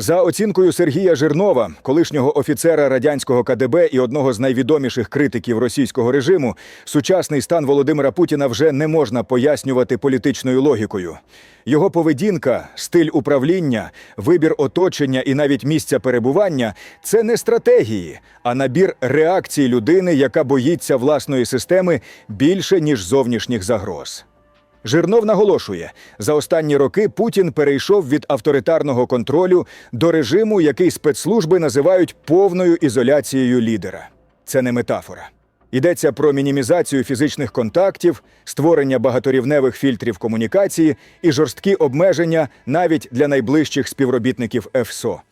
За оцінкою Сергія Жирнова, колишнього офіцера радянського КДБ і одного з найвідоміших критиків російського режиму, сучасний стан Володимира Путіна вже не можна пояснювати політичною логікою. Його поведінка, стиль управління, вибір оточення і навіть місця перебування це не стратегії, а набір реакцій людини, яка боїться власної системи більше ніж зовнішніх загроз. Жирнов наголошує, за останні роки Путін перейшов від авторитарного контролю до режиму, який спецслужби називають повною ізоляцією лідера. Це не метафора. Йдеться про мінімізацію фізичних контактів, створення багаторівневих фільтрів комунікації і жорсткі обмеження навіть для найближчих співробітників ФСО.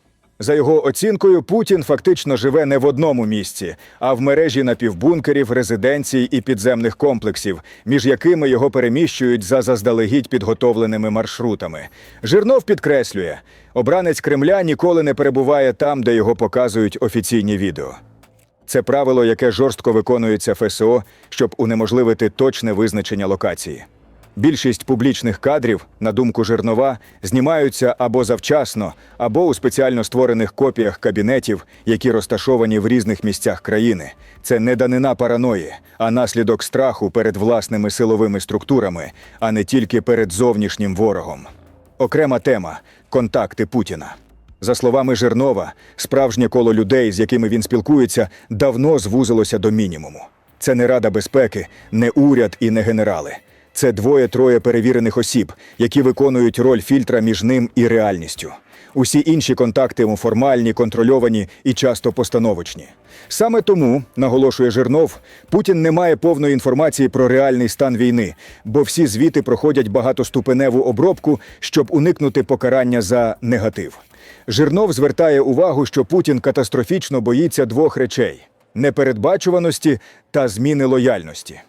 За його оцінкою, Путін фактично живе не в одному місці, а в мережі напівбункерів, резиденцій і підземних комплексів, між якими його переміщують за заздалегідь підготовленими маршрутами. Жирнов підкреслює, обранець Кремля ніколи не перебуває там, де його показують офіційні відео. Це правило, яке жорстко виконується ФСО, щоб унеможливити точне визначення локації. Більшість публічних кадрів, на думку Жирнова, знімаються або завчасно, або у спеціально створених копіях кабінетів, які розташовані в різних місцях країни. Це не данина параної, а наслідок страху перед власними силовими структурами, а не тільки перед зовнішнім ворогом. Окрема тема контакти Путіна. За словами Жирнова, справжнє коло людей, з якими він спілкується, давно звузилося до мінімуму. Це не Рада безпеки, не уряд і не генерали. Це двоє-троє перевірених осіб, які виконують роль фільтра між ним і реальністю. Усі інші контакти йому формальні, контрольовані і часто постановочні. Саме тому, наголошує Жирнов, Путін не має повної інформації про реальний стан війни, бо всі звіти проходять багатоступеневу обробку, щоб уникнути покарання за негатив. Жирнов звертає увагу, що Путін катастрофічно боїться двох речей: непередбачуваності та зміни лояльності.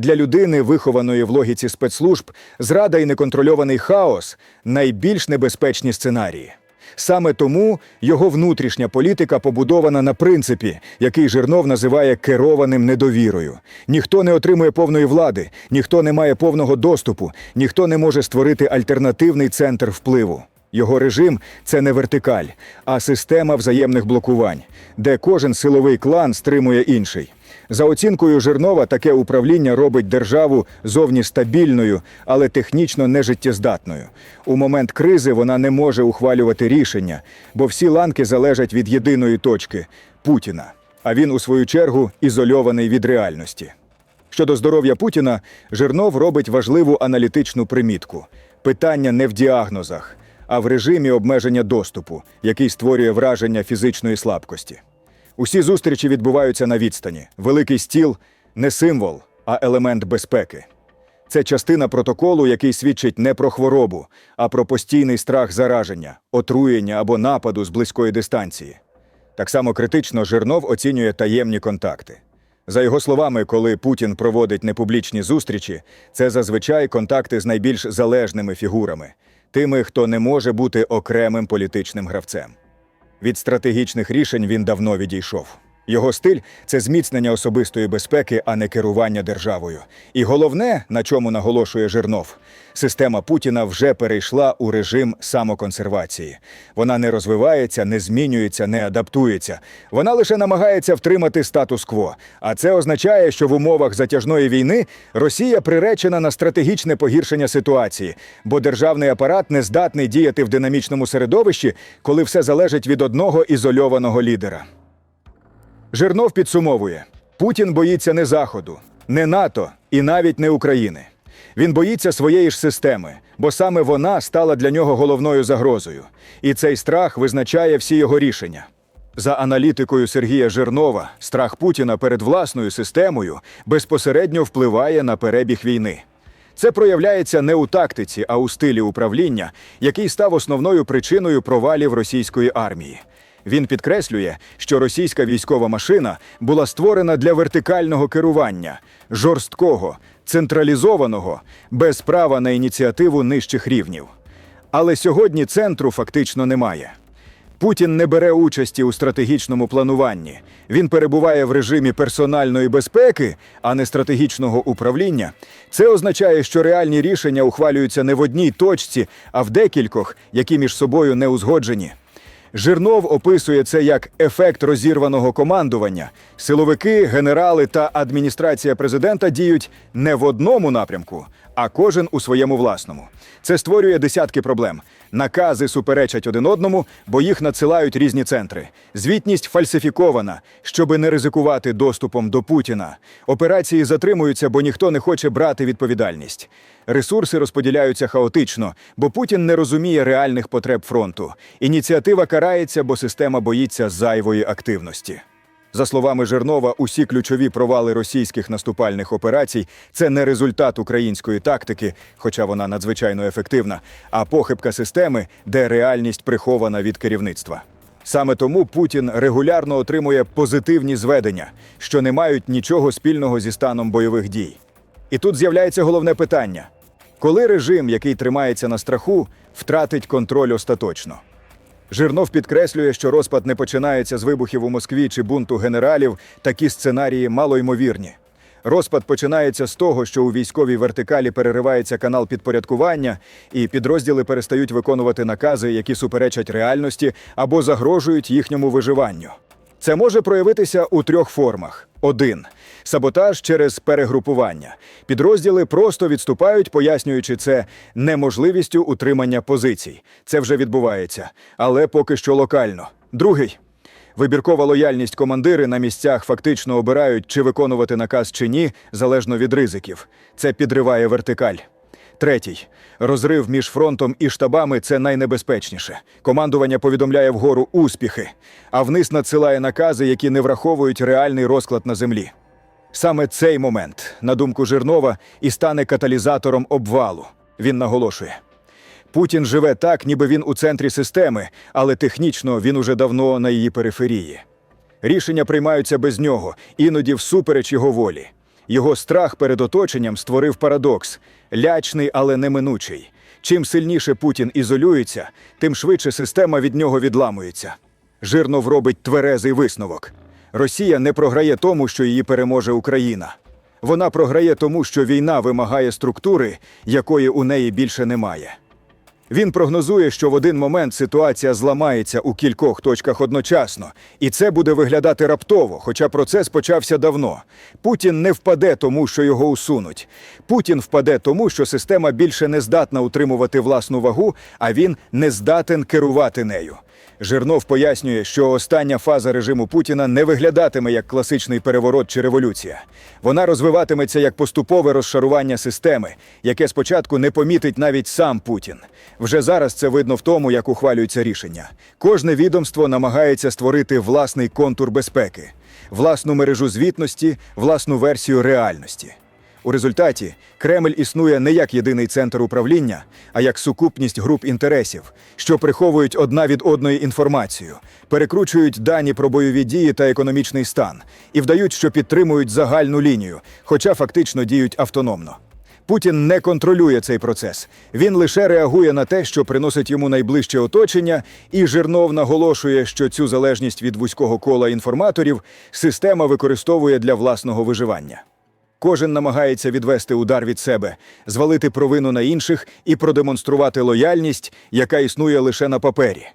Для людини, вихованої в логіці спецслужб, зрада і неконтрольований хаос найбільш небезпечні сценарії. Саме тому його внутрішня політика побудована на принципі, який Жирнов називає керованим недовірою. Ніхто не отримує повної влади, ніхто не має повного доступу, ніхто не може створити альтернативний центр впливу. Його режим це не вертикаль, а система взаємних блокувань, де кожен силовий клан стримує інший. За оцінкою Жирнова, таке управління робить державу зовні стабільною, але технічно нежиттєздатною. У момент кризи вона не може ухвалювати рішення, бо всі ланки залежать від єдиної точки Путіна. А він, у свою чергу, ізольований від реальності. Щодо здоров'я Путіна, Жирнов робить важливу аналітичну примітку: питання не в діагнозах, а в режимі обмеження доступу, який створює враження фізичної слабкості. Усі зустрічі відбуваються на відстані. Великий стіл не символ, а елемент безпеки. Це частина протоколу, який свідчить не про хворобу, а про постійний страх зараження, отруєння або нападу з близької дистанції. Так само критично Жирнов оцінює таємні контакти. За його словами, коли Путін проводить непублічні зустрічі, це зазвичай контакти з найбільш залежними фігурами, тими, хто не може бути окремим політичним гравцем. Від стратегічних рішень він давно відійшов. Його стиль це зміцнення особистої безпеки, а не керування державою. І головне, на чому наголошує Жирнов, система Путіна вже перейшла у режим самоконсервації. Вона не розвивається, не змінюється, не адаптується. Вона лише намагається втримати статус-кво. А це означає, що в умовах затяжної війни Росія приречена на стратегічне погіршення ситуації, бо державний апарат не здатний діяти в динамічному середовищі, коли все залежить від одного ізольованого лідера. Жирнов підсумовує: Путін боїться не Заходу, не НАТО і навіть не України. Він боїться своєї ж системи, бо саме вона стала для нього головною загрозою. І цей страх визначає всі його рішення. За аналітикою Сергія Жирнова, страх Путіна перед власною системою безпосередньо впливає на перебіг війни. Це проявляється не у тактиці, а у стилі управління, який став основною причиною провалів російської армії. Він підкреслює, що російська військова машина була створена для вертикального керування, жорсткого, централізованого, без права на ініціативу нижчих рівнів. Але сьогодні центру фактично немає. Путін не бере участі у стратегічному плануванні. Він перебуває в режимі персональної безпеки, а не стратегічного управління. Це означає, що реальні рішення ухвалюються не в одній точці, а в декількох, які між собою не узгоджені. Жирнов описує це як ефект розірваного командування. Силовики, генерали та адміністрація президента діють не в одному напрямку, а кожен у своєму власному. Це створює десятки проблем. Накази суперечать один одному, бо їх надсилають різні центри. Звітність фальсифікована, щоби не ризикувати доступом до Путіна. Операції затримуються, бо ніхто не хоче брати відповідальність. Ресурси розподіляються хаотично, бо Путін не розуміє реальних потреб фронту. Ініціатива карається, бо система боїться зайвої активності. За словами Жернова, усі ключові провали російських наступальних операцій це не результат української тактики, хоча вона надзвичайно ефективна, а похибка системи, де реальність прихована від керівництва. Саме тому Путін регулярно отримує позитивні зведення, що не мають нічого спільного зі станом бойових дій. І тут з'являється головне питання: коли режим, який тримається на страху, втратить контроль остаточно? Жирнов підкреслює, що розпад не починається з вибухів у Москві чи бунту генералів. Такі сценарії малоймовірні. Розпад починається з того, що у військовій вертикалі переривається канал підпорядкування, і підрозділи перестають виконувати накази, які суперечать реальності або загрожують їхньому виживанню. Це може проявитися у трьох формах: один саботаж через перегрупування. Підрозділи просто відступають, пояснюючи це неможливістю утримання позицій. Це вже відбувається, але поки що локально. Другий вибіркова лояльність командири на місцях фактично обирають, чи виконувати наказ чи ні, залежно від ризиків. Це підриває вертикаль. Третій розрив між фронтом і штабами це найнебезпечніше. Командування повідомляє вгору успіхи, а вниз надсилає накази, які не враховують реальний розклад на землі. Саме цей момент, на думку Жирнова, і стане каталізатором обвалу. Він наголошує. Путін живе так, ніби він у центрі системи, але технічно він уже давно на її периферії. Рішення приймаються без нього, іноді всупереч його волі. Його страх перед оточенням створив парадокс лячний, але неминучий. Чим сильніше Путін ізолюється, тим швидше система від нього відламується. Жирнов робить тверезий висновок. Росія не програє тому, що її переможе Україна. Вона програє тому, що війна вимагає структури, якої у неї більше немає. Він прогнозує, що в один момент ситуація зламається у кількох точках одночасно, і це буде виглядати раптово, хоча процес почався давно. Путін не впаде тому, що його усунуть. Путін впаде тому, що система більше не здатна утримувати власну вагу, а він не здатен керувати нею. Жирнов пояснює, що остання фаза режиму Путіна не виглядатиме як класичний переворот чи революція. Вона розвиватиметься як поступове розшарування системи, яке спочатку не помітить навіть сам Путін. Вже зараз це видно в тому, як ухвалюються рішення. Кожне відомство намагається створити власний контур безпеки, власну мережу звітності, власну версію реальності. У результаті Кремль існує не як єдиний центр управління, а як сукупність груп інтересів, що приховують одна від одної інформацію, перекручують дані про бойові дії та економічний стан і вдають, що підтримують загальну лінію, хоча фактично діють автономно. Путін не контролює цей процес. Він лише реагує на те, що приносить йому найближче оточення, і Жирнов наголошує, що цю залежність від вузького кола інформаторів система використовує для власного виживання. Кожен намагається відвести удар від себе, звалити провину на інших і продемонструвати лояльність, яка існує лише на папері.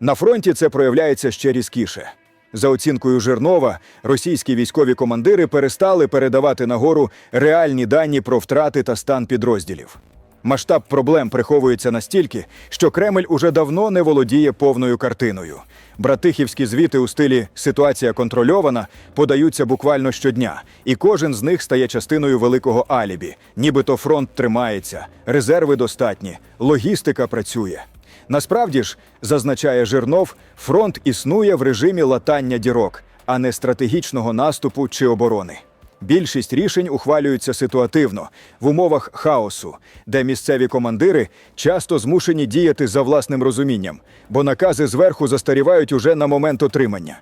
На фронті це проявляється ще різкіше. За оцінкою Жирнова, російські військові командири перестали передавати нагору реальні дані про втрати та стан підрозділів. Масштаб проблем приховується настільки, що Кремль уже давно не володіє повною картиною. Братихівські звіти у стилі Ситуація контрольована подаються буквально щодня, і кожен з них стає частиною великого алібі. Нібито фронт тримається, резерви достатні, логістика працює. Насправді ж, зазначає Жирнов, фронт існує в режимі латання дірок, а не стратегічного наступу чи оборони. Більшість рішень ухвалюються ситуативно в умовах хаосу, де місцеві командири часто змушені діяти за власним розумінням, бо накази зверху застарівають уже на момент отримання.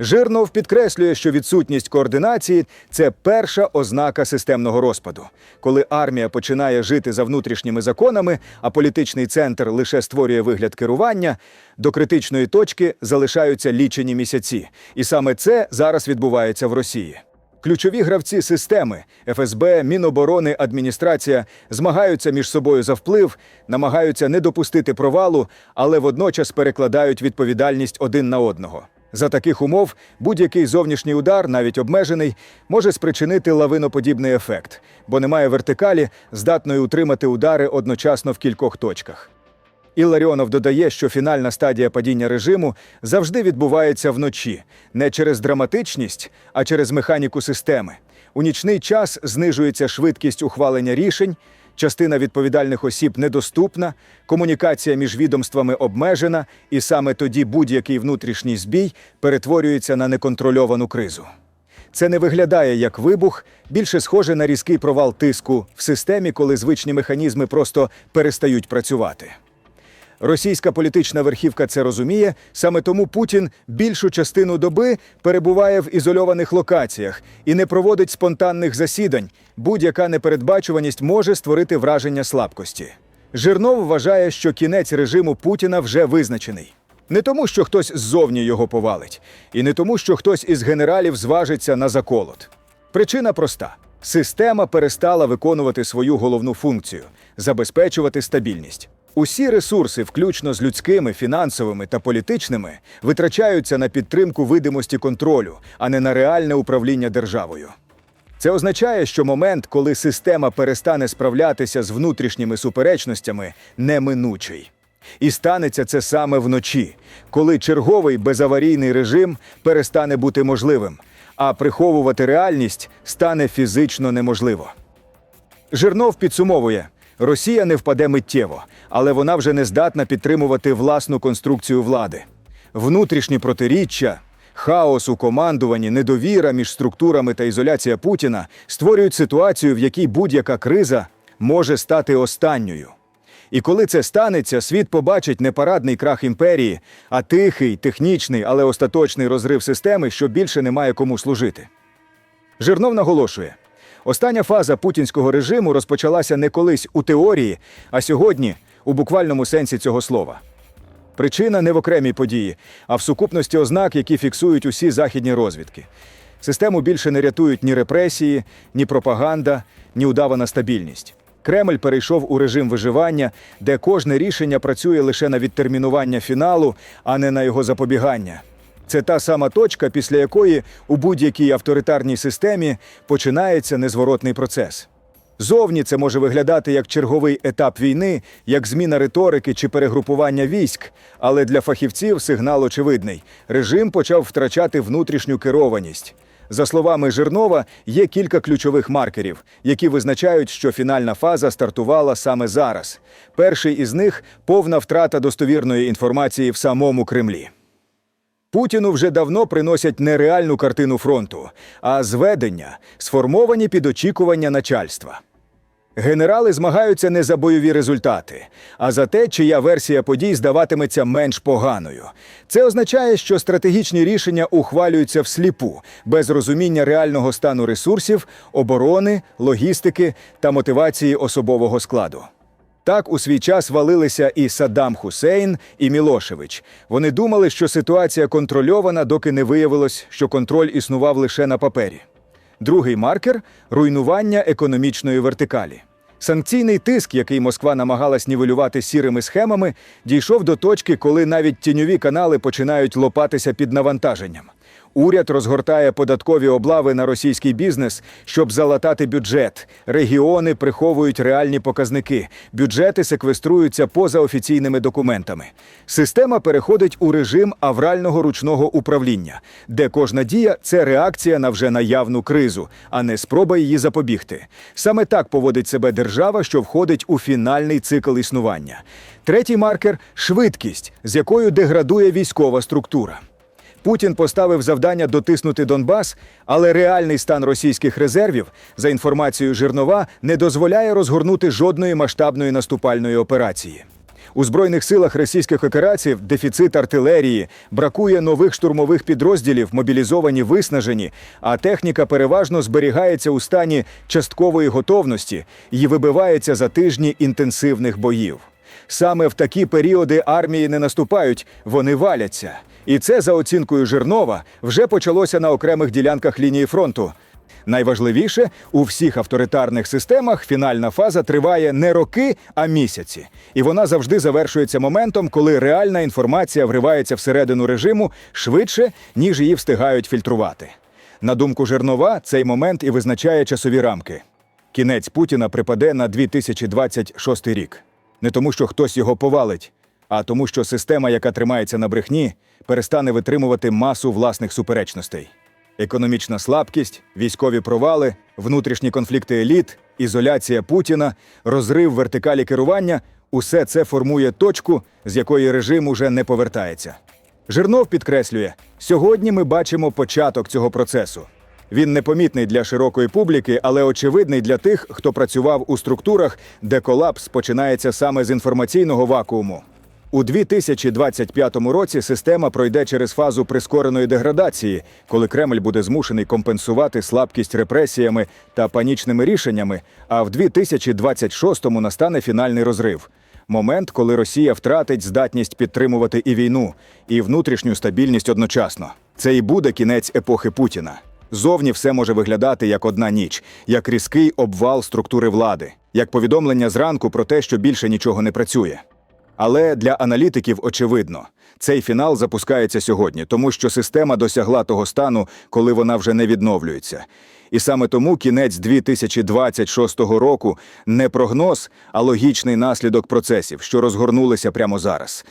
Жирнов підкреслює, що відсутність координації це перша ознака системного розпаду. Коли армія починає жити за внутрішніми законами, а політичний центр лише створює вигляд керування, до критичної точки залишаються лічені місяці. І саме це зараз відбувається в Росії. Ключові гравці системи ФСБ, Міноборони, адміністрація змагаються між собою за вплив, намагаються не допустити провалу, але водночас перекладають відповідальність один на одного. За таких умов будь-який зовнішній удар, навіть обмежений, може спричинити лавиноподібний ефект, бо немає вертикалі, здатної утримати удари одночасно в кількох точках. Іларіонов додає, що фінальна стадія падіння режиму завжди відбувається вночі, не через драматичність, а через механіку системи. У нічний час знижується швидкість ухвалення рішень, частина відповідальних осіб недоступна, комунікація між відомствами обмежена, і саме тоді будь-який внутрішній збій перетворюється на неконтрольовану кризу. Це не виглядає як вибух, більше схоже на різкий провал тиску в системі, коли звичні механізми просто перестають працювати. Російська політична верхівка це розуміє, саме тому Путін більшу частину доби перебуває в ізольованих локаціях і не проводить спонтанних засідань. Будь-яка непередбачуваність може створити враження слабкості. Жирнов вважає, що кінець режиму Путіна вже визначений. Не тому, що хтось ззовні його повалить, і не тому, що хтось із генералів зважиться на заколот. Причина проста: система перестала виконувати свою головну функцію забезпечувати стабільність. Усі ресурси, включно з людськими, фінансовими та політичними, витрачаються на підтримку видимості контролю, а не на реальне управління державою. Це означає, що момент, коли система перестане справлятися з внутрішніми суперечностями, неминучий. І станеться це саме вночі, коли черговий безаварійний режим перестане бути можливим, а приховувати реальність стане фізично неможливо. Жирнов підсумовує: Росія не впаде миттєво, але вона вже не здатна підтримувати власну конструкцію влади. Внутрішні протиріччя, хаос у командуванні, недовіра між структурами та ізоляція Путіна створюють ситуацію, в якій будь-яка криза може стати останньою. І коли це станеться, світ побачить не парадний крах імперії, а тихий, технічний, але остаточний розрив системи, що більше не має кому служити. Жирнов наголошує: остання фаза путінського режиму розпочалася не колись у теорії, а сьогодні у буквальному сенсі цього слова. Причина не в окремій події, а в сукупності ознак, які фіксують усі західні розвідки. Систему більше не рятують ні репресії, ні пропаганда, ні удавана стабільність. Кремль перейшов у режим виживання, де кожне рішення працює лише на відтермінування фіналу, а не на його запобігання. Це та сама точка, після якої у будь-якій авторитарній системі починається незворотний процес. Зовні це може виглядати як черговий етап війни, як зміна риторики чи перегрупування військ, але для фахівців сигнал очевидний: режим почав втрачати внутрішню керованість. За словами Жирнова, є кілька ключових маркерів, які визначають, що фінальна фаза стартувала саме зараз. Перший із них повна втрата достовірної інформації в самому Кремлі. Путіну вже давно приносять не реальну картину фронту, а зведення, сформовані під очікування начальства. Генерали змагаються не за бойові результати, а за те, чия версія подій здаватиметься менш поганою. Це означає, що стратегічні рішення ухвалюються всліпу, без розуміння реального стану ресурсів, оборони, логістики та мотивації особового складу. Так у свій час валилися і Саддам Хусейн, і Мілошевич. Вони думали, що ситуація контрольована, доки не виявилось, що контроль існував лише на папері. Другий маркер руйнування економічної вертикалі. Санкційний тиск, який Москва намагалась нівелювати сірими схемами, дійшов до точки, коли навіть тіньові канали починають лопатися під навантаженням. Уряд розгортає податкові облави на російський бізнес, щоб залатати бюджет. Регіони приховують реальні показники. Бюджети секвеструються поза офіційними документами. Система переходить у режим аврального ручного управління, де кожна дія це реакція на вже наявну кризу, а не спроба її запобігти. Саме так поводить себе держава, що входить у фінальний цикл існування. Третій маркер швидкість, з якою деградує військова структура. Путін поставив завдання дотиснути Донбас, але реальний стан російських резервів, за інформацією Жирнова, не дозволяє розгорнути жодної масштабної наступальної операції. У збройних силах російських операцій дефіцит артилерії, бракує нових штурмових підрозділів, мобілізовані виснажені, а техніка переважно зберігається у стані часткової готовності і вибивається за тижні інтенсивних боїв. Саме в такі періоди армії не наступають, вони валяться. І це, за оцінкою Жирнова, вже почалося на окремих ділянках лінії фронту. Найважливіше, у всіх авторитарних системах фінальна фаза триває не роки, а місяці. І вона завжди завершується моментом, коли реальна інформація вривається всередину режиму швидше, ніж її встигають фільтрувати. На думку Жирнова, цей момент і визначає часові рамки. Кінець Путіна припаде на 2026 рік. Не тому, що хтось його повалить, а тому, що система, яка тримається на брехні, перестане витримувати масу власних суперечностей. Економічна слабкість, військові провали, внутрішні конфлікти еліт, ізоляція Путіна, розрив вертикалі керування усе це формує точку, з якої режим уже не повертається. Жирнов підкреслює: сьогодні ми бачимо початок цього процесу. Він непомітний для широкої публіки, але очевидний для тих, хто працював у структурах, де колапс починається саме з інформаційного вакууму. У 2025 році система пройде через фазу прискореної деградації, коли Кремль буде змушений компенсувати слабкість репресіями та панічними рішеннями. А в 2026-му настане фінальний розрив. Момент, коли Росія втратить здатність підтримувати і війну, і внутрішню стабільність одночасно. Це і буде кінець епохи Путіна. Зовні все може виглядати як одна ніч, як різкий обвал структури влади, як повідомлення зранку про те, що більше нічого не працює. Але для аналітиків очевидно, цей фінал запускається сьогодні, тому що система досягла того стану, коли вона вже не відновлюється. І саме тому кінець 2026 року не прогноз, а логічний наслідок процесів, що розгорнулися прямо зараз.